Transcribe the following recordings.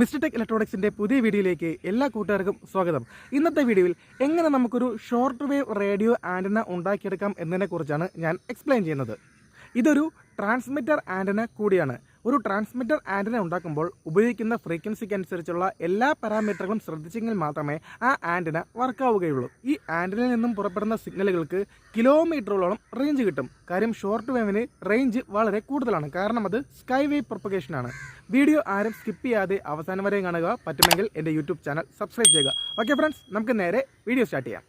Mister tech ഇലക്ട്രോണിക്സിന്റെ പുതിയ വീഡിയോയിലേക്ക് എല്ലാ കൂട്ടുകാർക്കും സ്വാഗതം. ഇന്നത്തെ വീഡിയോയിൽ എങ്ങനെ നമുക്കൊരു ഷോർട്ട് വേവ് റേഡിയോ ആന്റന ഉണ്ടാക്കിയെടുക്കാം എന്നതിനെക്കുറിച്ചാണ് ഞാൻ എക്സ്പ്ലെയിൻ ചെയ്യുന്നത്. ഇതൊരു ട്രാൻസ്മിറ്റർ ആന്റന കൂടിയാണ്. ഒരു ട്രാൻസ്മിറ്റർ ആന്റന ഉണ്ടാക്കുമ്പോൾ ഉപയോഗിക്കുന്ന ഫ്രീക്വൻസിക്ക് അനുസരിച്ചുള്ള എല്ലാ പാരാമീറ്ററുകളും ശ്രദ്ധിച്ചെങ്കിൽ മാത്രമേ ആ ആന്റന വർക്കാവുകയുള്ളൂ ഈ ആന്റനയിൽ നിന്നും പുറപ്പെടുന്ന സിഗ്നലുകൾക്ക് കിലോമീറ്ററുകളോളം റേഞ്ച് കിട്ടും. കാര്യം ഷോർട്ട് വേവിന് റേഞ്ച് വളരെ കൂടുതലാണ്. കാരണം അത് സ്കൈ വേവ് പ്രൊപ്പഗേഷനാണ് വീഡിയോ ആരും സ്കിപ്പ് ചെയ്യാതെ അവസാനം വരെ കാണുക. പറ്റുമെങ്കിൽ എന്റെ യൂട്യൂബ് ചാനൽ സബ്സ്ക്രൈബ് ചെയ്യുക. ഓക്കെ ഫ്രണ്ട്സ് നമുക്ക് നേരെ വീഡിയോ സ്റ്റാർട്ട് ചെയ്യാം.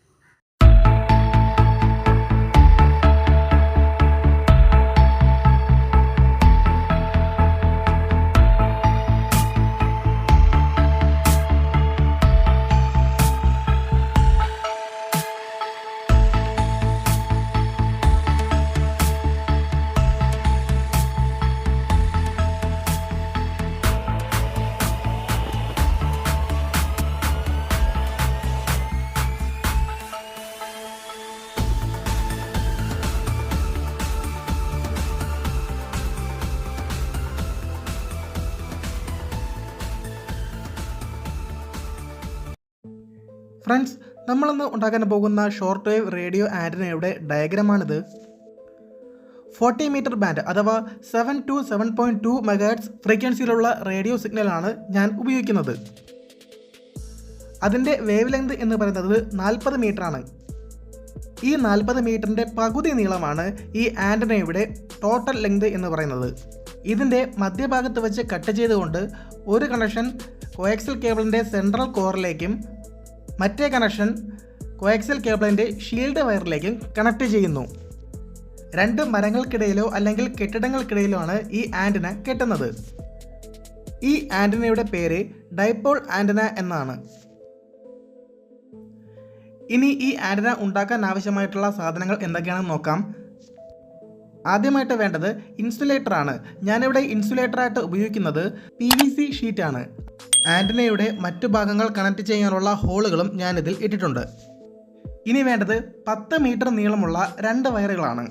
ഫ്രണ്ട്സ് നമ്മളിന്ന് ഉണ്ടാക്കാൻ പോകുന്ന ഷോർട്ട് വേവ് റേഡിയോ ആന്റനയുടെ ഡയഗ്രമാണിത് ഫോർട്ടി മീറ്റർ ബാൻഡ് അഥവാ seven two seven point two megahertz ഫ്രീക്വൻസിയിലുള്ള radio സിഗ്നലാണ് ഞാൻ ഉപയോഗിക്കുന്നത്. അതിന്റെ വേവ് ലെങ്ത് എന്ന് പറയുന്നത് നാൽപ്പത് ആണ്. ഈ നാൽപ്പത് മീറ്ററിന്റെ പകുതി നീളമാണ് ഈ ആന്റനയുടെ ടോട്ടൽ ലെങ്ത് എന്ന് പറയുന്നത്. ഇതിന്റെ മധ്യഭാഗത്ത് വെച്ച് കട്ട് ചെയ്തുകൊണ്ട് ഒരു കണക്ഷൻ കോയാക്സൽ കേബിളിന്റെ സെൻട്രൽ കോറിലേക്കും മറ്റേ കണക്ഷൻ കോയക്സൽ കേബിളിന്റെ ഷീൽഡ് വയറിലേക്കും കണക്ട് ചെയ്യുന്നു. രണ്ട് മരങ്ങൾക്കിടയിലോ അല്ലെങ്കിൽ കെട്ടിടങ്ങൾക്കിടയിലോ ആണ് ഈ ആന്റന കെട്ടുന്നത്. ഈ ആന്റനയുടെ പേര് ഡൈപോൾ ആന്റന എന്നാണ്. ഇനി ഈ ആന്റന ഉണ്ടാക്കാൻ ആവശ്യമായിട്ടുള്ള സാധനങ്ങൾ എന്തൊക്കെയാണെന്ന് നോക്കാം. ആദ്യമായിട്ട് വേണ്ടത് ഇൻസുലേറ്ററാണ് ഞാനിവിടെ ഇൻസുലേറ്ററായിട്ട് ഉപയോഗിക്കുന്നത് പി വി സി ഷീറ്റാണ് ആന്റനയുടെ മറ്റു ഭാഗങ്ങൾ കണക്ട് ചെയ്യാനുള്ള ഹോളുകളും ഞാനിതിൽ ഇട്ടിട്ടുണ്ട്. ഇനി വേണ്ടത് പത്ത് മീറ്റർ നീളമുള്ള രണ്ട് വയറുകളാണ്.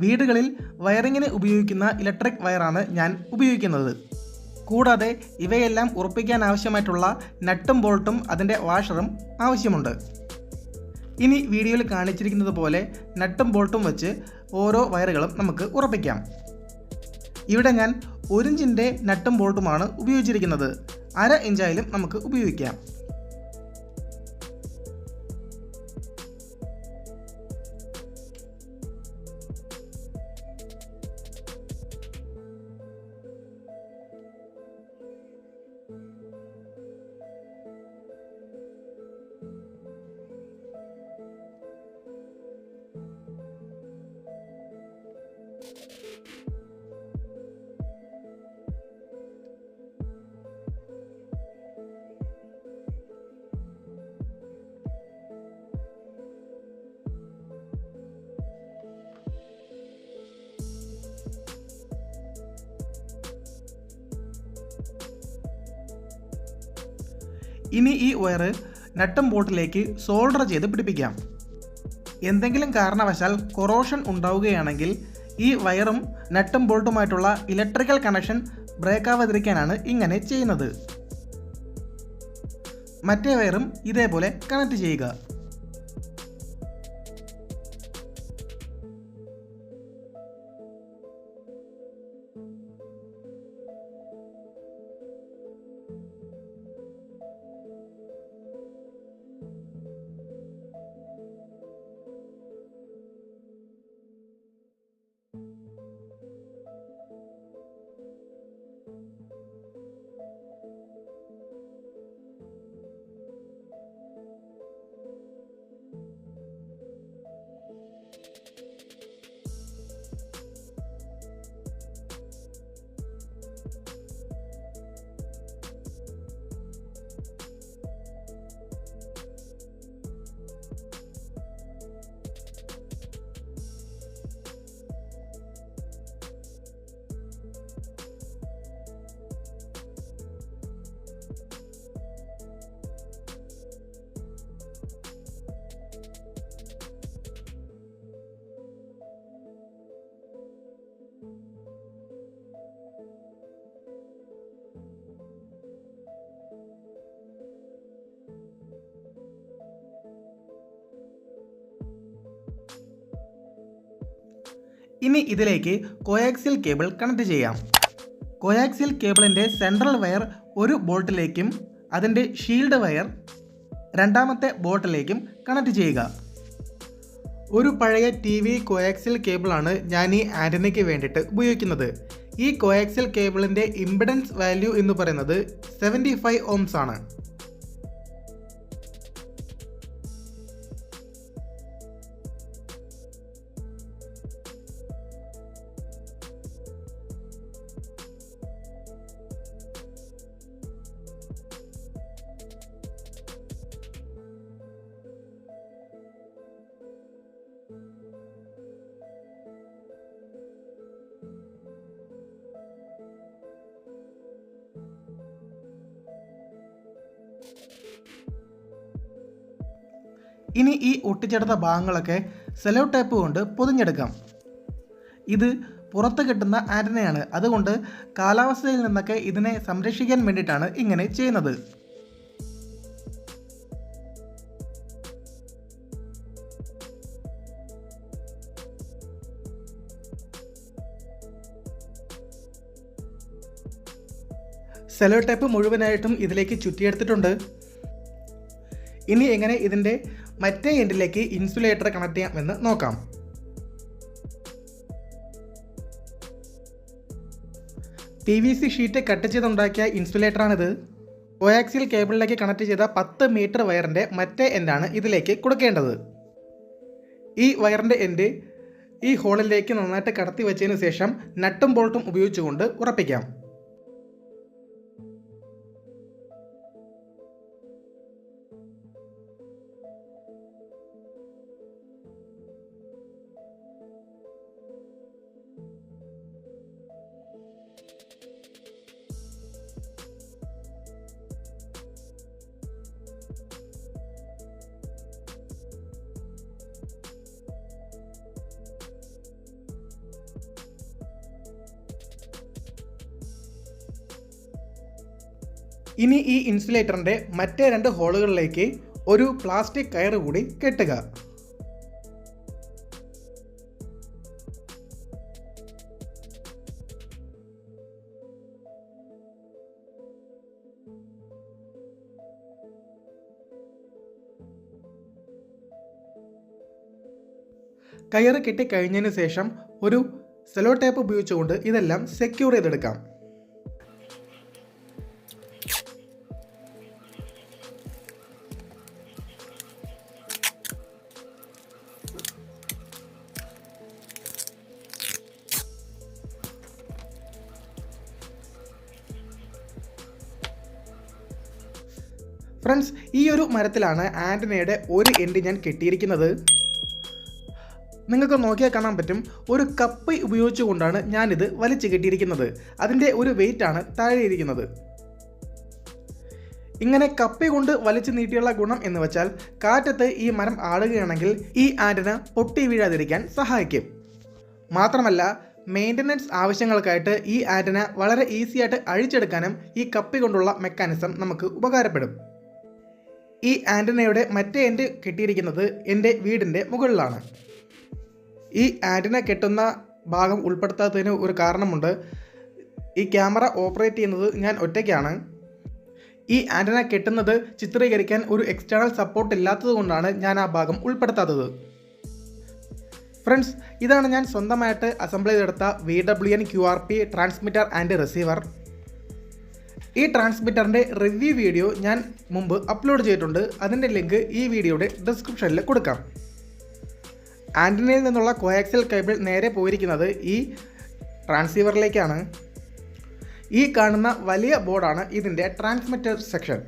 വീടുകളിൽ വയറിങ്ങിന് ഉപയോഗിക്കുന്ന ഇലക്ട്രിക് വയറാണ് ഞാൻ ഉപയോഗിക്കുന്നത്. കൂടാതെ ഇവയെല്ലാം ഉറപ്പിക്കാൻ ആവശ്യമായിട്ടുള്ള നട്ടും ബോൾട്ടും അതിന്റെ വാഷറും ആവശ്യമുണ്ട്. ഇനി വീഡിയോയിൽ കാണിച്ചിരിക്കുന്നത് പോലെ നട്ടും ബോൾട്ടും വെച്ച് ഓരോ വയറുകളും നമുക്ക് ഉറപ്പിക്കാം. ഇവിടെ ഞാൻ ഒരിഞ്ചിന്റെ നട്ടും ബോൾട്ടുമാണ് ഉപയോഗിച്ചിരിക്കുന്നത്. അര ഇഞ്ചായാലും നമുക്ക് ഉപയോഗിക്കാം. ഇനി ഈ വയർ നട്ടും ബോട്ടിലേക്ക് സോൾഡർ ചെയ്ത് പിടിപ്പിക്കാം. എന്തെങ്കിലും കാരണവശാൽ കൊറോഷൻ ഉണ്ടാവുകയാണെങ്കിൽ ഈ വയറും നട്ടും ബോൾട്ടുമായിട്ടുള്ള ഇലക്ട്രിക്കൽ കണക്ഷൻ ബ്രേക്ക് ആവാതിരിക്കാനാണ് ഇങ്ങനെ ചെയ്യുന്നത്. മറ്റേ വയറും ഇതേപോലെ കണക്ട് ചെയ്യുക. ഇനി ഇതിലേക്ക് കോയാക്സിൽ കേബിൾ കണക്ട് ചെയ്യാം. കോയാക്സിൽ കേബിളിന്റെ സെൻട്രൽ വയർ ഒരു ബോട്ടിലേക്കും അതിന്റെ ഷീൽഡ് വയർ രണ്ടാമത്തെ ബോട്ടിലേക്കും കണക്ട് ചെയ്യുക. ഒരു പഴയ ടി വി കോയാക്സിൽ കേബിളാണ് ഞാൻ ഈ ആന്റനയ്ക്ക് വേണ്ടിയിട്ട് ഉപയോഗിക്കുന്നത്. ഈ കോയാക്സിൽ കേബിളിന്റെ ഇമ്പിഡൻസ് വാല്യൂ എന്ന് പറയുന്നത് സെവന്റി ഫൈവ് ഓംസ് ആണ്. ഇനി ഈ ഒട്ടിച്ചെടുത്ത ഭാഗങ്ങളൊക്കെ സെലോ ടേപ്പ് കൊണ്ട് പൊതിഞ്ഞെടുക്കാം. ഇത് പുറത്ത് കിട്ടുന്ന ആന്റനയാണ്. അതുകൊണ്ട് കാലാവസ്ഥയിൽ നിന്നൊക്കെ ഇതിനെ സംരക്ഷിക്കാൻ വേണ്ടിയിട്ടാണ് ഇങ്ങനെ ചെയ്യുന്നത്. സെലോ ടൈപ്പ് മുഴുവനായിട്ടും ഇതിലേക്ക് ചുറ്റിയെടുത്തിട്ടുണ്ട്. ഇനി എങ്ങനെ ഇതിന്റെ മറ്റേ എൻഡിലേക്ക് ഇൻസുലേറ്റർ കണക്ട് ചെയ്യാം എന്ന് നോക്കാം. P V C sheet cut ചെയ്തുണ്ടാക്കിയ ഇൻസുലേറ്ററാണിത് കോയാക്സിൽ കേബിളിലേക്ക് കണക്ട് ചെയ്ത പത്ത് മീറ്റർ വയറിന്റെ മറ്റേ എൻഡാണ് ഇതിലേക്ക് കൊടുക്കേണ്ടത്. ഈ വയറിന്റെ എൻഡ് ഈ ഹോളിലേക്ക് നന്നായിട്ട് കടത്തി വെച്ചതിന് ശേഷം നട്ടും ബോൾട്ടും ഉപയോഗിച്ചുകൊണ്ട് ഉറപ്പിക്കാം. ഇനി ഈ ഇൻസുലേറ്ററിന്റെ മറ്റേ രണ്ട് ഹോളുകളിലേക്ക് ഒരു പ്ലാസ്റ്റിക് കയർ കൂടി കെട്ടുക. കയറ് കെട്ടിക്കഴിഞ്ഞതിന് ശേഷം ഒരു സെലോ ടേപ്പ് ഉപയോഗിച്ചുകൊണ്ട് ഇതെല്ലാം സെക്യൂർ ചെയ്തെടുക്കാം. ഫ്രണ്ട്സ് ഈ ഒരു മരത്തിലാണ് ആന്റനയുടെ ഒരു എൻഡ് ഞാൻ കെട്ടിയിരിക്കുന്നത്. നിങ്ങൾക്ക് നോക്കിയാൽ കാണാൻ പറ്റും ഒരു കപ്പ് ഉപയോഗിച്ചുകൊണ്ടാണ് ഞാനിത് വലിച്ചു കെട്ടിയിരിക്കുന്നത്. അതിന്റെ ഒരു വെയിറ്റ് ആണ് താഴെ ഇരിക്കുന്നത് ഇങ്ങനെ കപ്പി കൊണ്ട് വലിച്ചു നീട്ടിയുള്ള ഗുണം എന്ന് വെച്ചാൽ കാറ്റത്ത് ഈ മരം ആടുകയാണെങ്കിൽ ഈ ആന്റന പൊട്ടി വീഴാതിരിക്കാൻ സഹായിക്കും. മാത്രമല്ല മെയിന്റനൻസ് ആവശ്യങ്ങൾക്കായിട്ട് ഈ ആന്റന വളരെ ഈസിയായിട്ട് അഴിച്ചെടുക്കാനും ഈ കപ്പി കൊണ്ടുള്ള മെക്കാനിസം നമുക്ക് ഉപകാരപ്പെടും. ഈ ആന്റനയുടെ മറ്റേ എൻഡ് കെട്ടിയിരിക്കുന്നത് എന്റെ വീടിന്റെ മുകളിലാണ്. ഈ ആന്റന കെട്ടുന്ന ഭാഗം ഉൾപ്പെടുത്താത്തതിന് ഒരു കാരണമുണ്ട്. ഈ ക്യാമറ ഓപ്പറേറ്റ് ചെയ്യുന്നത് ഞാൻ ഒറ്റയ്ക്കാണ്. ഈ ആന്റന കെട്ടുന്നത് ചിത്രീകരിക്കാൻ ഒരു എക്സ്റ്റേണൽ സപ്പോർട്ട് ഇല്ലാത്തത് കൊണ്ടാണ് ഞാൻ ആ ഭാഗം ഉൾപ്പെടുത്താത്തത്. ഫ്രണ്ട്സ് ഇതാണ് ഞാൻ സ്വന്തമായിട്ട് അസംബിൾ ചെയ്തെടുത്ത V W N Q R P transmitter and receiver ഈ ട്രാൻസ്മിറ്ററിന്റെ റിവ്യൂ വീഡിയോ ഞാൻ മുമ്പ് അപ്ലോഡ് ചെയ്തിട്ടുണ്ട്. അതിന്റെ ലിങ്ക് ഈ വീഡിയോയുടെ ഡിസ്ക്രിപ്ഷനിൽ കൊടുക്കാം. ആന്റനയിൽ നിന്നുള്ള കോയാക്സൽ കേബിൾ നേരെ പോയിരിക്കുന്നത് ഈ ട്രാൻസീവറിലേക്കാണ് ഈ കാണുന്ന വലിയ ബോർഡാണ് ഇതിന്റെ ട്രാൻസ്മിറ്റർ സെക്ഷൻ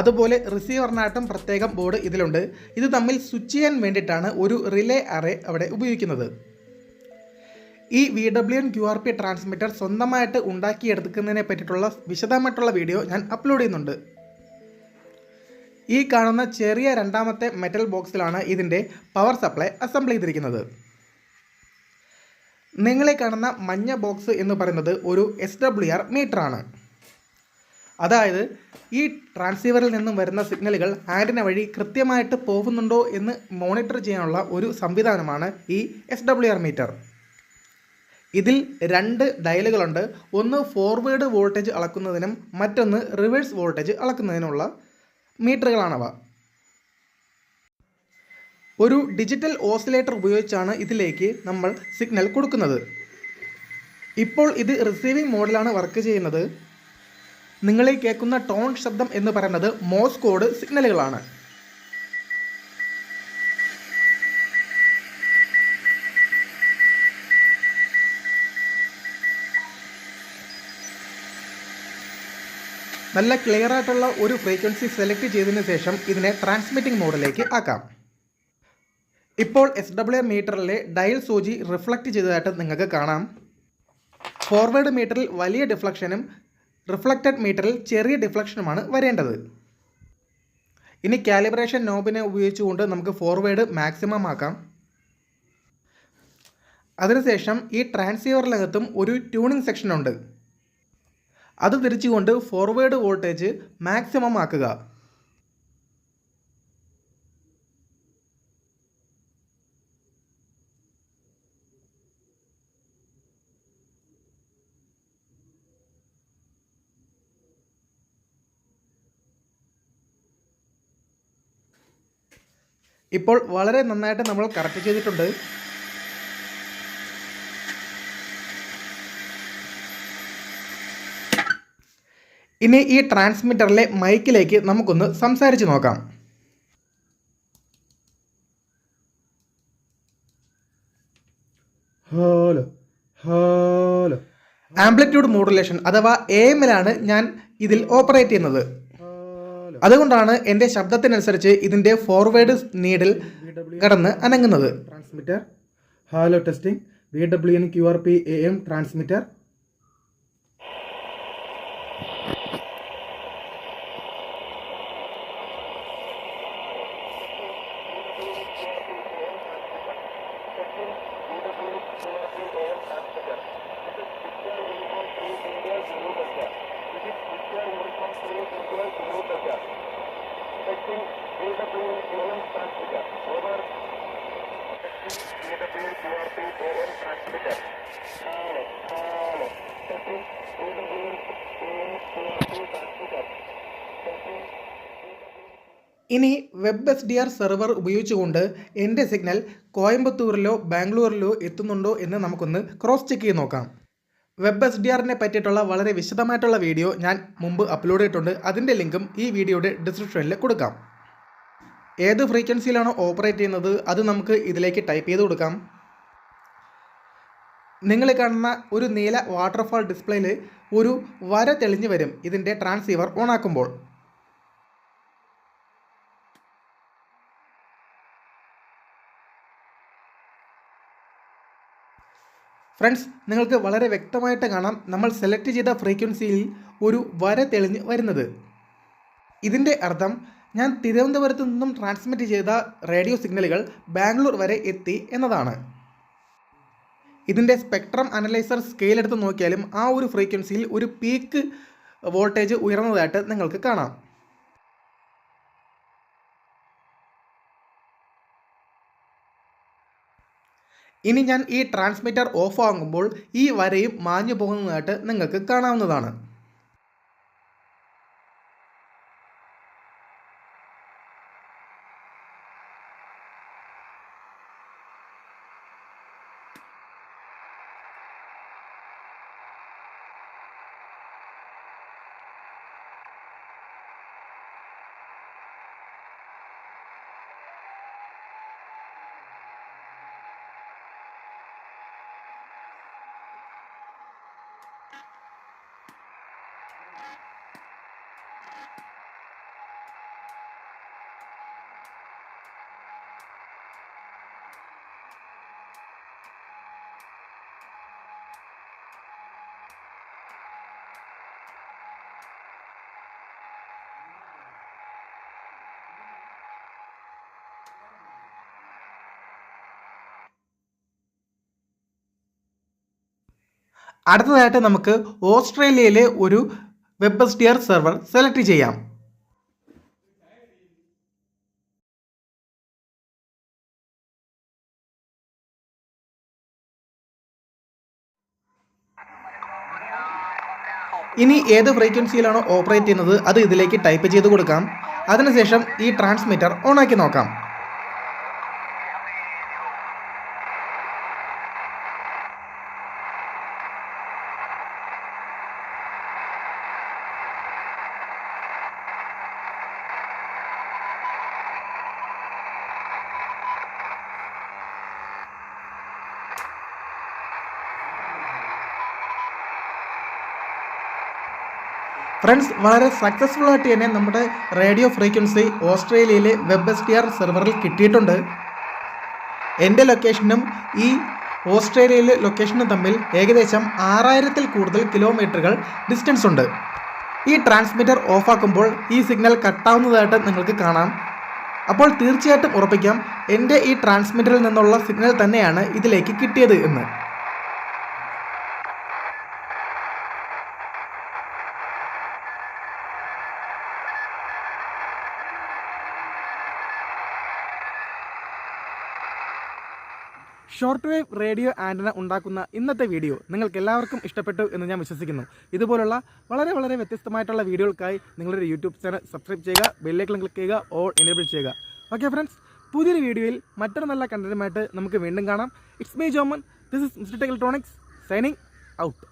അതുപോലെ റിസീവറിനായിട്ടും പ്രത്യേകം ബോർഡ് ഇതിലുണ്ട്. ഇത് തമ്മിൽ സ്വിച്ച് ചെയ്യാൻ വേണ്ടിയിട്ടാണ് ഒരു റിലേ അറേ അവിടെ ഉപയോഗിക്കുന്നത്. ഈ V W N Q R P transmitter സ്വന്തമായിട്ട് ഉണ്ടാക്കിയെടുക്കുന്നതിനെ പറ്റിയിട്ടുള്ള വിശദമായിട്ടുള്ള വീഡിയോ ഞാൻ അപ്ലോഡ് ചെയ്യുന്നുണ്ട്. ഈ കാണുന്ന ചെറിയ രണ്ടാമത്തെ മെറ്റൽ ബോക്സിലാണ് ഇതിന്റെ പവർ സപ്ലൈ അസംബിൾ ചെയ്തിരിക്കുന്നത്. നിങ്ങളെ കാണുന്ന മഞ്ഞ ബോക്സ് എന്ന് പറയുന്നത് ഒരു എസ് ഡബ്ല്യു ആർ മീറ്ററാണ് അതായത് ഈ ട്രാൻസീവറിൽ നിന്നും വരുന്ന സിഗ്നലുകൾ ആന്റിന വഴി കൃത്യമായിട്ട് പോകുന്നുണ്ടോ എന്ന് മോണിറ്റർ ചെയ്യാനുള്ള ഒരു സംവിധാനമാണ് ഈ എസ് ഡബ്ല്യു ആർ മീറ്റർ ഇതിൽ രണ്ട് ഡയലുകളുണ്ട്. ഒന്ന് ഫോർവേഡ് വോൾട്ടേജ് അളക്കുന്നതിനും മറ്റൊന്ന് റിവേഴ്സ് വോൾട്ടേജ് അളക്കുന്നതിനുള്ള മീറ്ററുകളാണവ. ഒരു ഡിജിറ്റൽ ഓസിലേറ്റർ ഉപയോഗിച്ചാണ് ഇതിലേക്ക് നമ്മൾ സിഗ്നൽ കൊടുക്കുന്നത്. ഇപ്പോൾ ഇത് റിസീവിംഗ് മോഡിലാണ് വർക്ക് ചെയ്യുന്നത്. നിങ്ങളീ കേൾക്കുന്ന ടോൺ ശബ്ദം എന്ന് പറയുന്നത് മോസ് കോഡ് സിഗ്നലുകളാണ് നല്ല ക്ലിയർ ആയിട്ടുള്ള ഒരു ഫ്രീക്വൻസി സെലക്ട് ചെയ്തതിന് ശേഷം ഇതിനെ ട്രാൻസ്മിറ്റിംഗ് മോഡിലേക്ക് ആക്കാം. ഇപ്പോൾ എസ് ഡബ്ല്യു മീറ്ററിലെ ഡയൽ സൂചി റിഫ്ലക്റ്റ് ചെയ്തതായിട്ട് നിങ്ങൾക്ക് കാണാം. ഫോർവേഡ് മീറ്ററിൽ വലിയ ഡിഫ്ലക്ഷനും റിഫ്ലക്റ്റഡ് മീറ്ററിൽ ചെറിയ ഡിഫ്ലക്ഷനുമാണ് വരേണ്ടത്. ഇനി കാലിബ്രേഷൻ നോബിനെ ഉപയോഗിച്ചുകൊണ്ട് നമുക്ക് ഫോർവേഡ് മാക്സിമം ആക്കാം. അതിനുശേഷം ഈ ട്രാൻസീവറിനകത്തും ഒരു ട്യൂണിംഗ് സെക്ഷൻ ഉണ്ട്. അത് തിരിച്ചുകൊണ്ട് ഫോർവേഡ് വോൾട്ടേജ് മാക്സിമം ആക്കുക. ഇപ്പോൾ വളരെ നന്നായിട്ട് നമ്മൾ കറക്റ്റ് ചെയ്തിട്ടുണ്ട്. ഇനി ഈ ട്രാൻസ്മിറ്ററിലെ മൈക്കിലേക്ക് നമുക്കൊന്ന് സംസാരിച്ച് നോക്കാം. ഹലോ ഹലോ ആംപ്ലിറ്റ്യൂഡ് മോഡുലേഷൻ അഥവാ എ എമ്മിലാണ് ഞാൻ ഇതിൽ ഓപ്പറേറ്റ് ചെയ്യുന്നത്. അതുകൊണ്ടാണ് എന്റെ ശബ്ദത്തിനനുസരിച്ച് ഇതിന്റെ ഫോർവേഡ് നീഡിൽ കടന്ന് അനങ്ങുന്നത്. Transmitter hello testing V W N Q R P A M transmitter ഇനി web S D R server ഉപയോഗിച്ചുകൊണ്ട് എന്റെ സിഗ്നൽ കോയമ്പത്തൂരിലോ ബാംഗ്ലൂരിലോ എത്തുന്നുണ്ടോ എന്ന് നമുക്കൊന്ന് ക്രോസ് ചെക്ക് ചെയ്ത് നോക്കാം. വെബ് എസ് ഡി ആറിനെ പറ്റിയിട്ടുള്ള വളരെ വിശദമായിട്ടുള്ള വീഡിയോ ഞാൻ മുമ്പ് അപ്ലോഡ് ചെയ്തിട്ടുണ്ട്. അതിന്റെ ലിങ്കും ഈ വീഡിയോയുടെ ഡിസ്ക്രിപ്ഷനിൽ കൊടുക്കാം. ഏത് ഫ്രീക്വൻസിയിലാണോ ഓപ്പറേറ്റ് ചെയ്യുന്നത് അത് നമുക്ക് ഇതിലേക്ക് ടൈപ്പ് ചെയ്ത് കൊടുക്കാം. നിങ്ങൾ കാണുന്ന ഒരു നീല വാട്ടർഫാൾ ഡിസ്പ്ലേയിൽ ഒരു വര തെളിഞ്ഞു വരും ഇതിന്റെ ട്രാൻസീവർ ഓണാക്കുമ്പോൾ ഫ്രണ്ട്സ് നിങ്ങൾക്ക് വളരെ വ്യക്തമായിട്ട് കാണാം നമ്മൾ സെലക്ട് ചെയ്ത ഫ്രീക്വൻസിയിൽ ഒരു വര തെളിഞ്ഞ് വരുന്നത്. ഇതിന്റെ അർത്ഥം ഞാൻ തിരുവനന്തപുരത്ത് നിന്നും ട്രാൻസ്മിറ്റ് ചെയ്ത റേഡിയോ സിഗ്നലുകൾ ബാംഗ്ലൂർ വരെ എത്തി എന്നതാണ്. ഇതിന്റെ സ്പെക്ട്രം അനലൈസർ സ്കെയിൽ എടുത്ത് നോക്കിയാലും ആ ഒരു ഫ്രീക്വൻസിയിൽ ഒരു പീക്ക് വോൾട്ടേജ് ഉയർന്നതായിട്ട് നിങ്ങൾക്ക് കാണാം. ഇനി ഞാൻ ഈ ട്രാൻസ്മിറ്റർ ഓഫ് ആകുമ്പോൾ ഈ വരയും മാഞ്ഞു പോകുന്നതായിട്ട് നിങ്ങൾക്ക് കാണാവുന്നതാണ്. അടുത്തതായിട്ട് നമുക്ക് ഓസ്ട്രേലിയയിലെ ഒരു വെബ്ബസ്റ്റിയർ സെർവർ സെലക്ട് ചെയ്യാം. ഇനി ഏത് ഫ്രീക്വൻസിയിലാണോ ഓപ്പറേറ്റ് ചെയ്യുന്നത് അത് ഇതിലേക്ക് ടൈപ്പ് ചെയ്ത് കൊടുക്കാം. അതിനുശേഷം ഈ ട്രാൻസ്മിറ്റർ ഓണാക്കി നോക്കാം. ഫ്രണ്ട്സ് വളരെ സക്സസ്ഫുൾ ആയിട്ട് തന്നെ നമ്മുടെ റേഡിയോ ഫ്രീക്വൻസി ഓസ്ട്രേലിയയിലെ വെബ് എസ് ടി ആർ സെർവറിൽ കിട്ടിയിട്ടുണ്ട്. എന്റെ ലൊക്കേഷനും ഈ ഓസ്ട്രേലിയയിലെ ലൊക്കേഷനും തമ്മിൽ ഏകദേശം ആറായിരത്തിൽ കൂടുതൽ കിലോമീറ്ററുകൾ ഡിസ്റ്റൻസ് ഉണ്ട്. ഈ ട്രാൻസ്മിറ്റർ ഓഫാക്കുമ്പോൾ ഈ സിഗ്നൽ കട്ടാവുന്നതായിട്ട് നിങ്ങൾക്ക് കാണാം. അപ്പോൾ തീർച്ചയായിട്ടും ഉറപ്പിക്കാം എന്റെ ഈ ട്രാൻസ്മിറ്ററിൽ നിന്നുള്ള സിഗ്നൽ തന്നെയാണ് ഇതിലേക്ക് കിട്ടിയത് എന്ന്. ഷോർട്ട് വേവ് റേഡിയോ ആന്റന ഉണ്ടാക്കുന്ന ഇന്നത്തെ വീഡിയോ നിങ്ങൾക്ക് എല്ലാവർക്കും ഇഷ്ടപ്പെട്ടു എന്ന് ഞാൻ വിശ്വസിക്കുന്നു. ഇതുപോലുള്ള വളരെ വളരെ വ്യത്യസ്തമായിട്ടുള്ള വീഡിയോകൾക്കായി നിങ്ങളുടെ യൂട്യൂബ് ചാനൽ സബ്സ്ക്രൈബ് ചെയ്യുക ബെല്ലൈക്കൺ ക്ലിക്ക് ചെയ്യുക ഓൾ എനേബിൾ ചെയ്യുക. ഓക്കെ ഫ്രണ്ട്സ് പുതിയൊരു വീഡിയോയിൽ മറ്റൊരു നല്ല കണ്ടന്റുമായിട്ട് നമുക്ക് വീണ്ടും കാണാം. It's my Joman this is mister electronics signing out